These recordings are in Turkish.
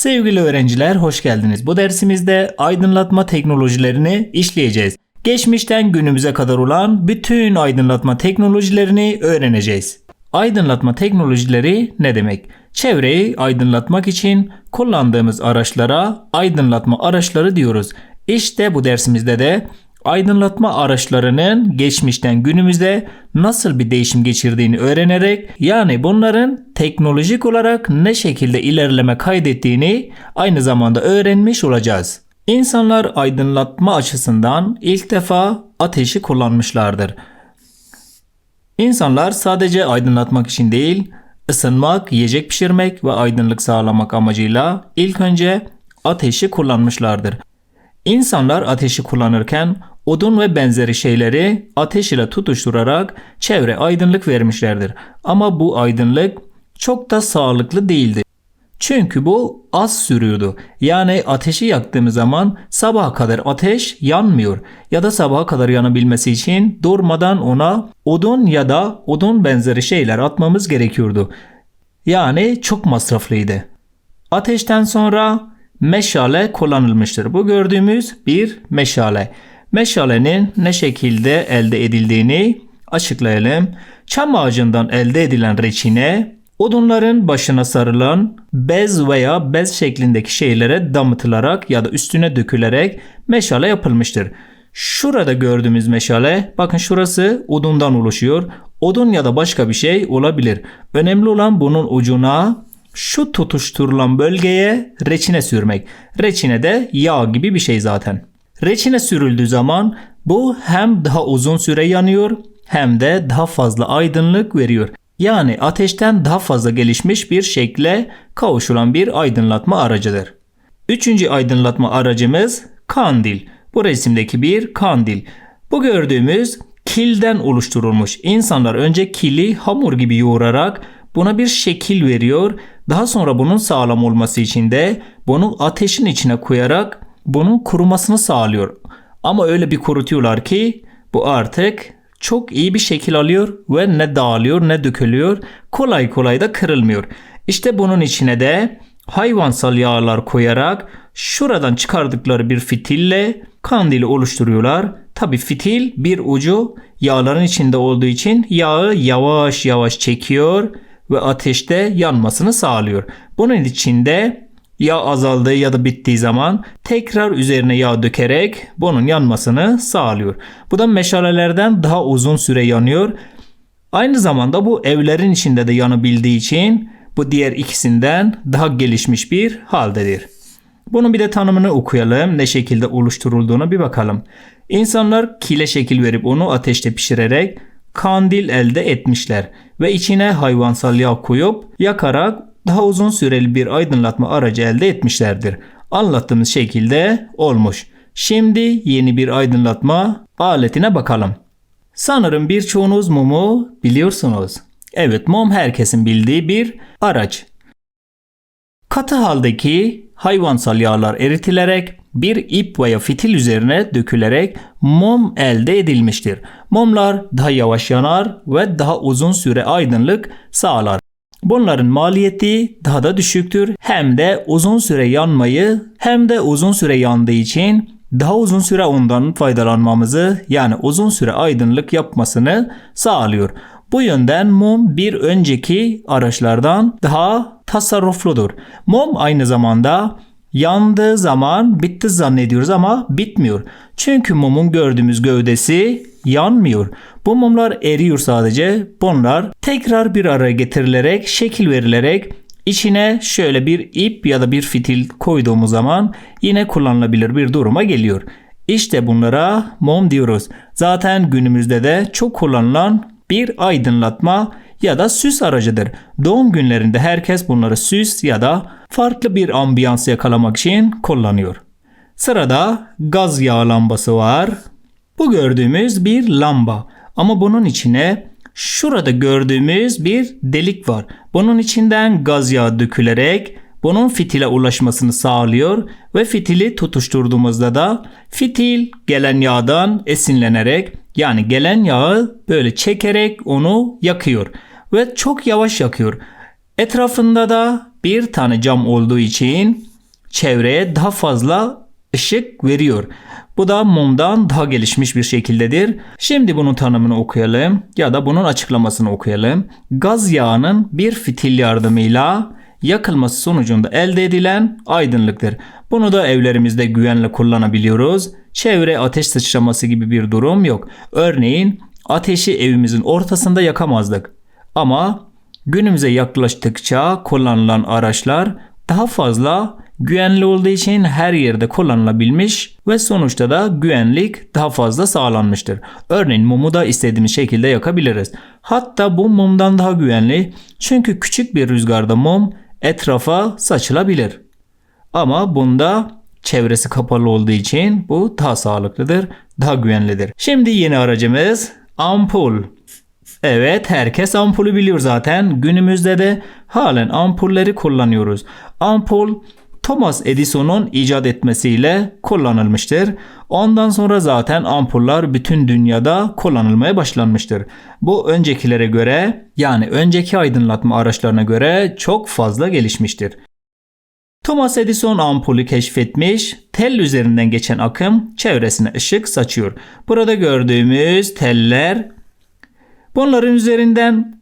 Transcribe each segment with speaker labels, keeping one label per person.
Speaker 1: Sevgili öğrenciler hoş geldiniz. Bu dersimizde aydınlatma teknolojilerini işleyeceğiz. Geçmişten günümüze kadar olan bütün aydınlatma teknolojilerini öğreneceğiz. Aydınlatma teknolojileri ne demek? Çevreyi aydınlatmak için kullandığımız araçlara aydınlatma araçları diyoruz. İşte bu dersimizde de aydınlatma araçlarının geçmişten günümüze nasıl bir değişim geçirdiğini öğrenerek yani bunların teknolojik olarak ne şekilde ilerleme kaydettiğini aynı zamanda öğrenmiş olacağız. İnsanlar aydınlatma açısından ilk defa ateşi kullanmışlardır. İnsanlar sadece aydınlatmak için değil, ısınmak, yiyecek pişirmek ve aydınlık sağlamak amacıyla ilk önce ateşi kullanmışlardır. İnsanlar ateşi kullanırken odun ve benzeri şeyleri ateş ile tutuşturarak çevre aydınlık vermişlerdir. Ama bu aydınlık çok da sağlıklı değildi. Çünkü bu az sürüyordu. Yani ateşi yaktığımız zaman sabaha kadar ateş yanmıyor. Ya da sabaha kadar yanabilmesi için durmadan ona odun ya da odun benzeri şeyler atmamız gerekiyordu. Yani çok masraflıydı. Ateşten sonra meşale kullanılmıştır. Bu gördüğümüz bir meşale. Meşalenin ne şekilde elde edildiğini açıklayalım. Çam ağacından elde edilen reçine odunların başına sarılan bez veya bez şeklindeki şeylere damıtılarak ya da üstüne dökülerek meşale yapılmıştır. Şurada gördüğümüz meşale bakın şurası odundan oluşuyor. Odun ya da başka bir şey olabilir. Önemli olan bunun ucuna şu tutuşturulan bölgeye reçine sürmek. Reçine de yağ gibi bir şey zaten. Reçine sürüldüğü zaman bu hem daha uzun süre yanıyor hem de daha fazla aydınlık veriyor. Yani ateşten daha fazla gelişmiş bir şekle kavuşulan bir aydınlatma aracıdır. Üçüncü aydınlatma aracımız kandil. Bu resimdeki bir kandil. Bu gördüğümüz kilden oluşturulmuş. İnsanlar önce kili hamur gibi yoğurarak buna bir şekil veriyor. Daha sonra bunun sağlam olması için de bunu ateşin içine koyarak bunun kurumasını sağlıyor. Ama öyle bir kurutuyorlar ki bu artık çok iyi bir şekil alıyor ve ne dağılıyor ne dökülüyor. Kolay kolay da kırılmıyor. İşte bunun içine de hayvansal yağlar koyarak şuradan çıkardıkları bir fitille kandili oluşturuyorlar. Tabi fitil bir ucu yağların içinde olduğu için yağı yavaş yavaş çekiyor ve ateşte yanmasını sağlıyor. Bunun içinde yağ azaldığı ya da bittiği zaman tekrar üzerine yağ dökerek bunun yanmasını sağlıyor. Bu da meşalelerden daha uzun süre yanıyor. Aynı zamanda bu evlerin içinde de yanabildiği için bu diğer ikisinden daha gelişmiş bir haldedir. Bunun bir de tanımını okuyalım. Ne şekilde oluşturulduğuna bir bakalım. İnsanlar kile şekil verip onu ateşte pişirerek kandil elde etmişler ve içine hayvansal yağ koyup yakarak daha uzun süreli bir aydınlatma aracı elde etmişlerdir. Anlattığımız şekilde olmuş. Şimdi yeni bir aydınlatma aletine bakalım. Sanırım birçoğunuz mumu biliyorsunuz. Evet mum herkesin bildiği bir araç. Katı haldeki hayvansal yağlar eritilerek bir ip veya fitil üzerine dökülerek mum elde edilmiştir. Mumlar daha yavaş yanar ve daha uzun süre aydınlık sağlar. Bunların maliyeti daha da düşüktür. Hem de uzun süre yanmayı hem de uzun süre yandığı için daha uzun süre ondan faydalanmamızı yani uzun süre aydınlık yapmasını sağlıyor. Bu yönden mum bir önceki araçlardan daha tasarrufludur. Mum aynı zamanda yandığı zaman bitti zannediyoruz ama bitmiyor. Çünkü mumun gördüğümüz gövdesi yanmıyor. Bu mumlar eriyor sadece. Bunlar tekrar bir araya getirilerek, şekil verilerek içine şöyle bir ip ya da bir fitil koyduğumuz zaman yine kullanılabilir bir duruma geliyor. İşte bunlara mum diyoruz. Zaten günümüzde de çok kullanılan bir aydınlatma ya da süs aracıdır. Doğum günlerinde herkes bunları süs ya da farklı bir ambiyans yakalamak için kullanıyor. Sırada gaz yağı lambası var. Bu gördüğümüz bir lamba ama bunun içine şurada gördüğümüz bir delik var. Bunun içinden gaz yağı dökülerek bunun fitile ulaşmasını sağlıyor ve fitili tutuşturduğumuzda da fitil gelen yağdan esinlenerek yani gelen yağı böyle çekerek onu yakıyor ve çok yavaş yakıyor. Etrafında da bir tane cam olduğu için çevreye daha fazla ışık veriyor. Bu da mumdan daha gelişmiş bir şekildedir. Şimdi bunun tanımını okuyalım ya da bunun açıklamasını okuyalım. Gaz yağının bir fitil yardımıyla yakılması sonucunda elde edilen aydınlıktır. Bunu da evlerimizde güvenle kullanabiliyoruz. Çevre ateş sıçraması gibi bir durum yok. Örneğin ateşi evimizin ortasında yakamazdık. Ama günümüze yaklaştıkça kullanılan araçlar daha fazla güvenli olduğu için her yerde kullanılabilmiş ve sonuçta da güvenlik daha fazla sağlanmıştır. Örneğin mumu da istediğimiz şekilde yakabiliriz. Hatta bu mumdan daha güvenli çünkü küçük bir rüzgarda mum etrafa saçılabilir. Ama bunda çevresi kapalı olduğu için bu daha sağlıklıdır, daha güvenlidir. Şimdi yeni aracımız ampul. Evet herkes ampulü biliyor zaten. Günümüzde de halen ampulleri kullanıyoruz. Ampul Thomas Edison'un icat etmesiyle kullanılmıştır. Ondan sonra zaten ampuller bütün dünyada kullanılmaya başlanmıştır. Bu öncekilere göre yani önceki aydınlatma araçlarına göre çok fazla gelişmiştir. Thomas Edison ampulü keşfetmiş, tel üzerinden geçen akım çevresine ışık saçıyor. Burada gördüğümüz teller bunların üzerinden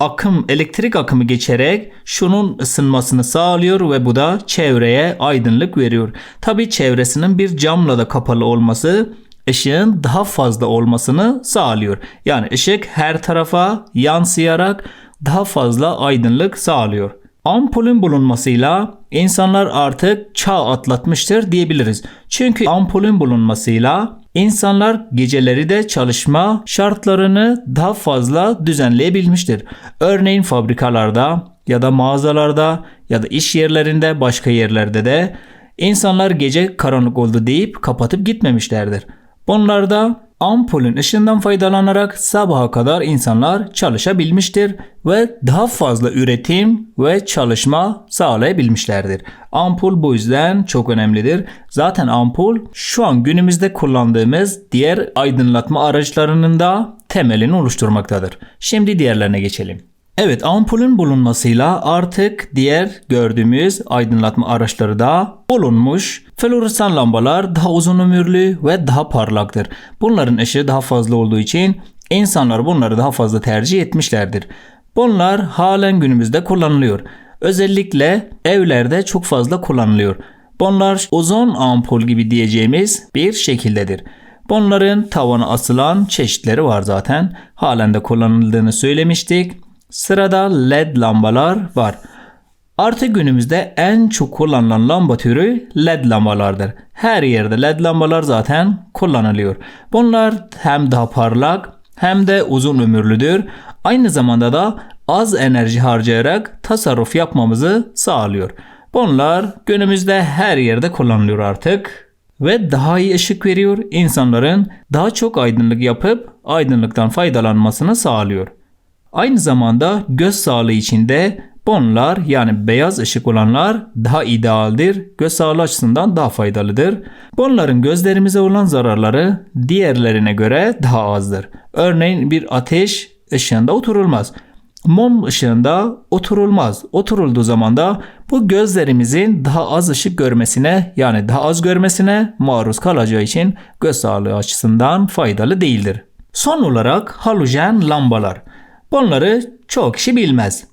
Speaker 1: akım, elektrik akımı geçerek şunun ısınmasını sağlıyor ve bu da çevreye aydınlık veriyor. Tabi çevresinin bir camla da kapalı olması ışığın daha fazla olmasını sağlıyor. Yani ışık her tarafa yansıyarak daha fazla aydınlık sağlıyor. Ampulün bulunmasıyla insanlar artık çağ atlatmıştır diyebiliriz. Çünkü ampulün bulunmasıyla insanlar geceleri de çalışma şartlarını daha fazla düzenleyebilmiştir. Örneğin fabrikalarda ya da mağazalarda ya da iş yerlerinde başka yerlerde de insanlar gece karanlık oldu deyip kapatıp gitmemişlerdir. Bunlarda ampulün ışığından faydalanarak sabaha kadar insanlar çalışabilmiştir ve daha fazla üretim ve çalışma sağlayabilmişlerdir. Ampul bu yüzden çok önemlidir. Zaten ampul şu an günümüzde kullandığımız diğer aydınlatma araçlarının da temelini oluşturmaktadır. Şimdi diğerlerine geçelim. Evet ampulün bulunmasıyla artık diğer gördüğümüz aydınlatma araçları da bulunmuş. Floresan lambalar daha uzun ömürlü ve daha parlaktır. Bunların ışığı daha fazla olduğu için insanlar bunları daha fazla tercih etmişlerdir. Bunlar halen günümüzde kullanılıyor. Özellikle evlerde çok fazla kullanılıyor. Bunlar uzun ampul gibi diyeceğimiz bir şekildedir. Bunların tavana asılan çeşitleri var zaten. Halen de kullanıldığını söylemiştik. Sırada led lambalar var. Artık günümüzde en çok kullanılan lamba türü led lambalardır. Her yerde led lambalar zaten kullanılıyor. Bunlar hem daha parlak hem de uzun ömürlüdür. Aynı zamanda da az enerji harcayarak tasarruf yapmamızı sağlıyor. Bunlar günümüzde her yerde kullanılıyor artık ve daha iyi ışık veriyor. İnsanların daha çok aydınlık yapıp aydınlıktan faydalanmasını sağlıyor. Aynı zamanda göz sağlığı için de bunlar yani beyaz ışık olanlar daha idealdir. Göz sağlığı açısından daha faydalıdır. Bunların gözlerimize olan zararları diğerlerine göre daha azdır. Örneğin bir ateş ışığında oturulmaz. Mum ışığında oturulmaz. Oturulduğu zaman da bu gözlerimizin daha az ışık görmesine yani daha az görmesine maruz kalacağı için göz sağlığı açısından faydalı değildir. Son olarak halojen lambalar. Bunları çok kişi bilmez.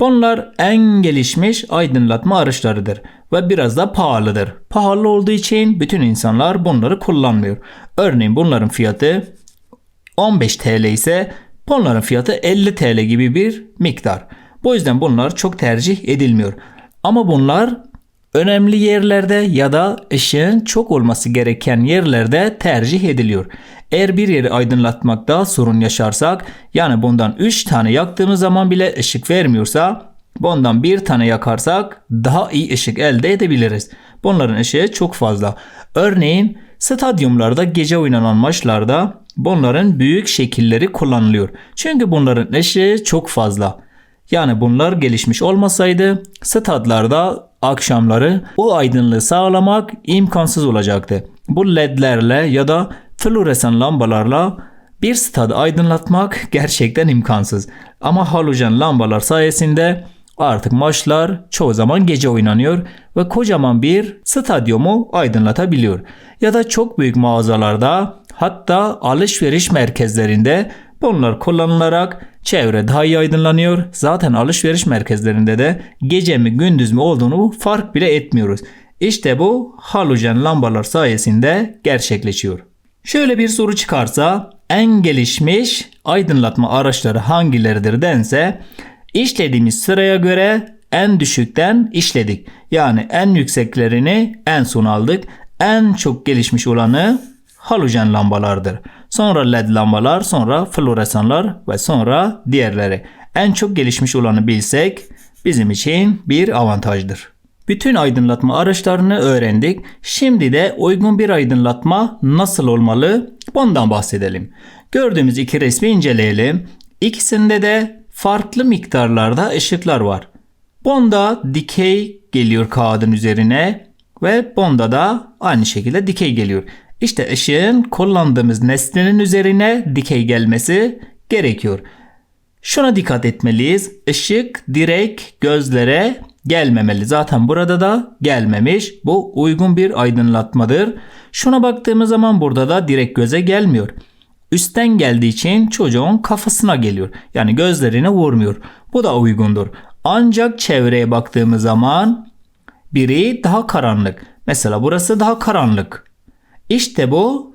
Speaker 1: Bunlar en gelişmiş aydınlatma araçlarıdır ve biraz da pahalıdır. Pahalı olduğu için bütün insanlar bunları kullanmıyor. Örneğin bunların fiyatı 15 TL ise bunların fiyatı 50 TL gibi bir miktar. Bu yüzden bunlar çok tercih edilmiyor. Ama bunlar önemli yerlerde ya da ışığın çok olması gereken yerlerde tercih ediliyor. Eğer bir yeri aydınlatmakta sorun yaşarsak yani bundan 3 tane yaktığımız zaman bile ışık vermiyorsa bundan bir tane yakarsak daha iyi ışık elde edebiliriz. Bunların ışığı çok fazla. Örneğin stadyumlarda gece oynanan maçlarda bunların büyük şekilleri kullanılıyor. Çünkü bunların ışığı çok fazla. Yani bunlar gelişmiş olmasaydı stadlarda akşamları o aydınlığı sağlamak imkansız olacaktı. Bu ledlerle ya da floresan lambalarla bir stadı aydınlatmak gerçekten imkansız. Ama halojen lambalar sayesinde artık maçlar çoğu zaman gece oynanıyor ve kocaman bir stadyumu aydınlatabiliyor. Ya da çok büyük mağazalarda hatta alışveriş merkezlerinde bunlar kullanılarak çevre daha iyi aydınlanıyor. Zaten alışveriş merkezlerinde de gece mi gündüz mü olduğunu fark bile etmiyoruz. İşte bu halojen lambalar sayesinde gerçekleşiyor. Şöyle bir soru çıkarsa en gelişmiş aydınlatma araçları hangileridir dense işlediğimiz sıraya göre en düşükten işledik. Yani en yükseklerini en son aldık. En çok gelişmiş olanı halojen lambalardır. Sonra led lambalar, sonra floresanlar ve sonra diğerleri. En çok gelişmiş olanı bilsek bizim için bir avantajdır. Bütün aydınlatma araçlarını öğrendik. Şimdi de uygun bir aydınlatma nasıl olmalı bundan bahsedelim. Gördüğümüz iki resmi inceleyelim. İkisinde de farklı miktarlarda ışıklar var. Bunda dikey geliyor kağıdın üzerine ve bunda da aynı şekilde dikey geliyor. İşte ışığın kullandığımız nesnenin üzerine dikey gelmesi gerekiyor. Şuna dikkat etmeliyiz. Işık direkt gözlere gelmemeli. Zaten burada da gelmemiş. Bu uygun bir aydınlatmadır. Şuna baktığımız zaman burada da direkt göze gelmiyor. Üstten geldiği için çocuğun kafasına geliyor. Yani gözlerine vurmuyor. Bu da uygundur. Ancak çevreye baktığımız zaman biri daha karanlık. Mesela burası daha karanlık. İşte bu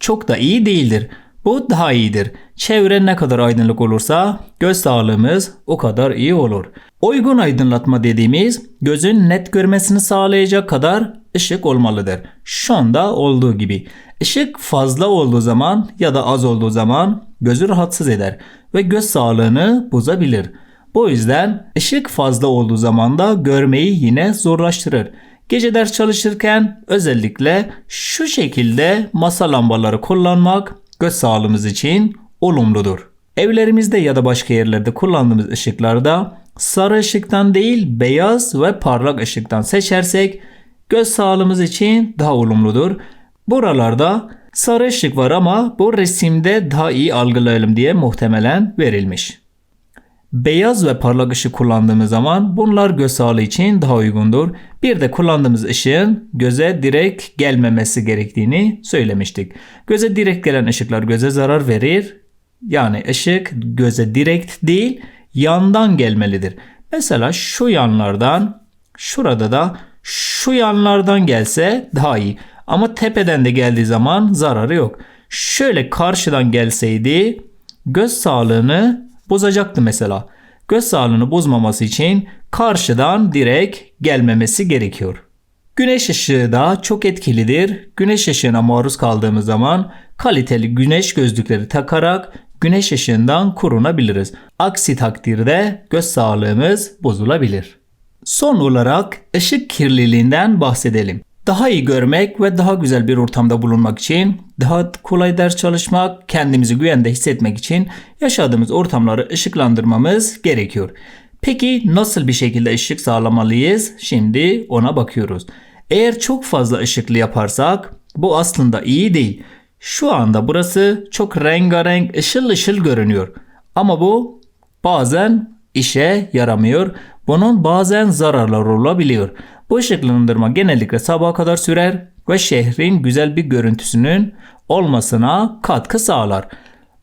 Speaker 1: çok da iyi değildir. Bu daha iyidir. Çevre ne kadar aydınlık olursa göz sağlığımız o kadar iyi olur. Uygun aydınlatma dediğimiz gözün net görmesini sağlayacak kadar ışık olmalıdır. Şu anda olduğu gibi. Işık fazla olduğu zaman ya da az olduğu zaman gözü rahatsız eder ve göz sağlığını bozabilir. Bu yüzden ışık fazla olduğu zaman da görmeyi yine zorlaştırır. Gece ders çalışırken özellikle şu şekilde masa lambaları kullanmak göz sağlığımız için olumludur. Evlerimizde ya da başka yerlerde kullandığımız ışıklarda sarı ışıktan değil beyaz ve parlak ışıktan seçersek göz sağlığımız için daha olumludur. Buralarda sarı ışık var ama bu resimde daha iyi algılayalım diye muhtemelen verilmiş. Beyaz ve parlak ışık kullandığımız zaman bunlar göz sağlığı için daha uygundur. Bir de kullandığımız ışığın göze direkt gelmemesi gerektiğini söylemiştik. Göze direkt gelen ışıklar göze zarar verir. Yani ışık göze direkt değil yandan gelmelidir. Mesela şu yanlardan şurada da şu yanlardan gelse daha iyi. Ama tepeden de geldiği zaman zararı yok. Şöyle karşıdan gelseydi göz sağlığını bozacaktı mesela. Göz sağlığını bozmaması için karşıdan direkt gelmemesi gerekiyor. Güneş ışığı da çok etkilidir. Güneş ışığına maruz kaldığımız zaman kaliteli güneş gözlükleri takarak güneş ışığından korunabiliriz. Aksi takdirde göz sağlığımız bozulabilir. Son olarak ışık kirliliğinden bahsedelim. Daha iyi görmek ve daha güzel bir ortamda bulunmak için, daha kolay ders çalışmak, kendimizi güvende hissetmek için yaşadığımız ortamları ışıklandırmamız gerekiyor. Peki nasıl bir şekilde ışık sağlamalıyız? Şimdi ona bakıyoruz. Eğer çok fazla ışıklı yaparsak bu aslında iyi değil. Şu anda burası çok rengarenk, ışıl ışıl görünüyor. Ama bu bazen işe yaramıyor. Bunun bazen zararları olabiliyor. Bu ışıklandırma genellikle sabaha kadar sürer ve şehrin güzel bir görüntüsünün olmasına katkı sağlar.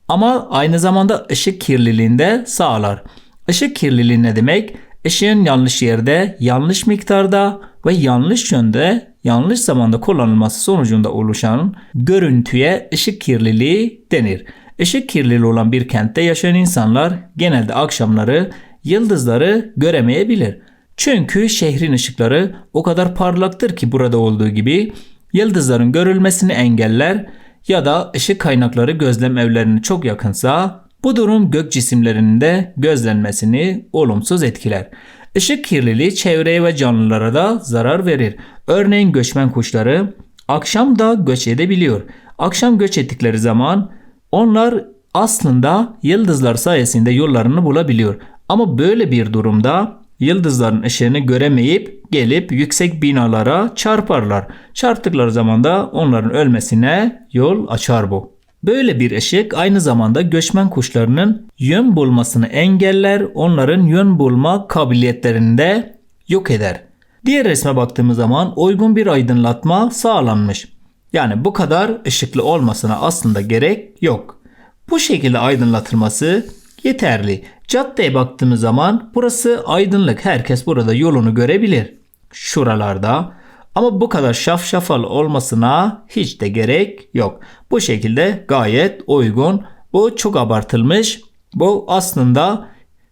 Speaker 1: Ama aynı zamanda ışık kirliliğinde sağlar. Işık kirliliği ne demek? Işığın yanlış yerde, yanlış miktarda ve yanlış yönde, yanlış zamanda kullanılması sonucunda oluşan görüntüye ışık kirliliği denir. Işık kirliliği olan bir kentte yaşayan insanlar genelde akşamları yıldızları göremeyebilir. Çünkü şehrin ışıkları o kadar parlaktır ki burada olduğu gibi yıldızların görülmesini engeller ya da ışık kaynakları gözlem evlerine çok yakınsa bu durum gök cisimlerinin de gözlenmesini olumsuz etkiler. Işık kirliliği çevreye ve canlılara da zarar verir. Örneğin göçmen kuşları akşam da göç edebiliyor. Akşam göç ettikleri zaman onlar aslında yıldızlar sayesinde yollarını bulabiliyor. Ama böyle bir durumda yıldızların ışığını göremeyip gelip yüksek binalara çarparlar. Çarptıkları zaman da onların ölmesine yol açar bu. Böyle bir ışık aynı zamanda göçmen kuşlarının yön bulmasını engeller, onların yön bulma kabiliyetlerini de yok eder. Diğer resme baktığımız zaman uygun bir aydınlatma sağlanmış. Yani bu kadar ışıklı olmasına aslında gerek yok. Bu şekilde aydınlatılması yeterli. Caddeye baktığımız zaman burası aydınlık. Herkes burada yolunu görebilir. Şuralarda. Ama bu kadar şafşafal olmasına hiç de gerek yok. Bu şekilde gayet uygun. Bu çok abartılmış. Bu aslında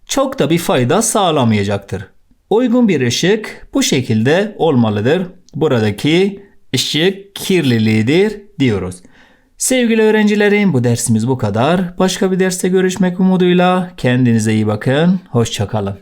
Speaker 1: çok da bir fayda sağlamayacaktır. Uygun bir ışık bu şekilde olmalıdır. Buradaki ışık kirliliğidir diyoruz. Sevgili öğrencilerim bu dersimiz bu kadar. Başka bir derste görüşmek umuduyla kendinize iyi bakın. Hoşçakalın.